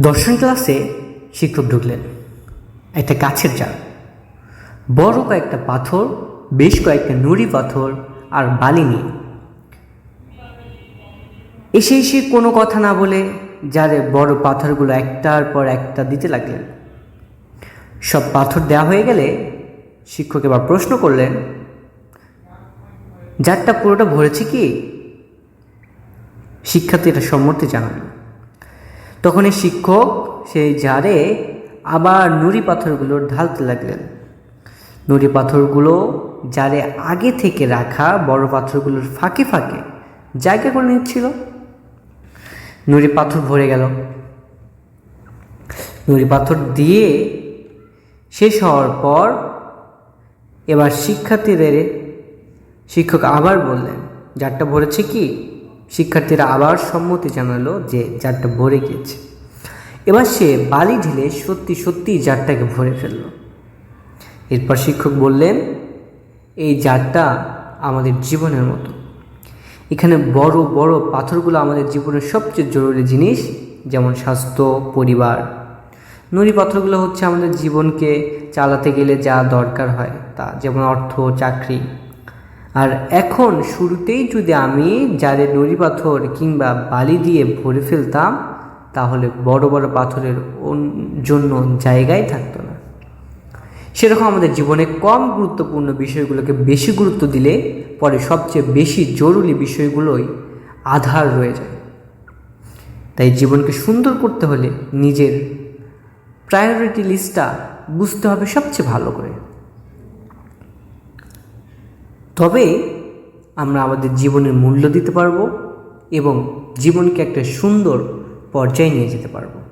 দর্শন ক্লাসে শিক্ষক ঢুকলেন। একটা গাছের চাল বড় কয়েকটা পাথর, বেশ কয়েকটা নুড়ি পাথর আর বালি নিয়ে। এসে এসে কোনো কথা না বলে যারে বড় পাথরগুলো একটার পর একটা দিতে লাগলেন। সব পাথর দেওয়া হয়ে গেলে শিক্ষক এবার প্রশ্ন করলেন যারটা পুরোটা ভরেছে কি? শিক্ষার্থীরা সম্মতি জানাল তখন এই শিক্ষক সেই জারে আবার নুড়ি পাথরগুলো ঢালতে লাগলেন। নুড়ি পাথরগুলো জারে আগে থেকে রাখা বড় পাথরগুলোর ফাঁকে ফাঁকে জায়গা করে নিচ্ছিল। নুড়ি পাথর ভরে গেল। নুড়ি পাথর দিয়ে শেষ হওয়ার পর এবার শিক্ষার্থীদের শিক্ষক আবার বললেন যারটা ভরেছে কি? শিক্ষার্থীরা আবার সম্মতি জানালো যে জারটা ভরে গিয়েছে। এবার সে বালি ঢেলে সত্যি সত্যি জারটাকে ভরে ফেলল। এরপর শিক্ষক বললেন, এই জারটা আমাদের জীবনের মতো। এখানে বড় বড় পাথরগুলো আমাদের জীবনের সবচেয়ে জরুরি জিনিস, যেমন স্বাস্থ্য, পরিবার। নুড়ি পাথরগুলো হচ্ছে আমাদের জীবনকে চালাতে গেলে যা দরকার হয় তা, যেমন অর্থ, চাকরি। আর এখন শুরুতেই যদি আমি যাদের নুড়ি পাথর কিংবা বালি দিয়ে ভরে ফেলতাম, তাহলে বড় বড় পাথরের জন্য জায়গায় থাকতো না। সেরকম আমাদের জীবনে কম গুরুত্বপূর্ণ বিষয়গুলোকে বেশি গুরুত্ব দিলে পরে সবচেয়ে বেশি জরুরি বিষয়গুলোই আধার রয়ে যায়। তাই জীবনকে সুন্দর করতে হলে নিজের প্রায়োরিটি লিস্টটা বুঝতে হবে সবচেয়ে ভালো করে। তবে আমরা আমাদের জীবনের মূল্য দিতে পারব এবং জীবনকে একটা সুন্দর পর্যায়ে নিয়ে যেতে পারব।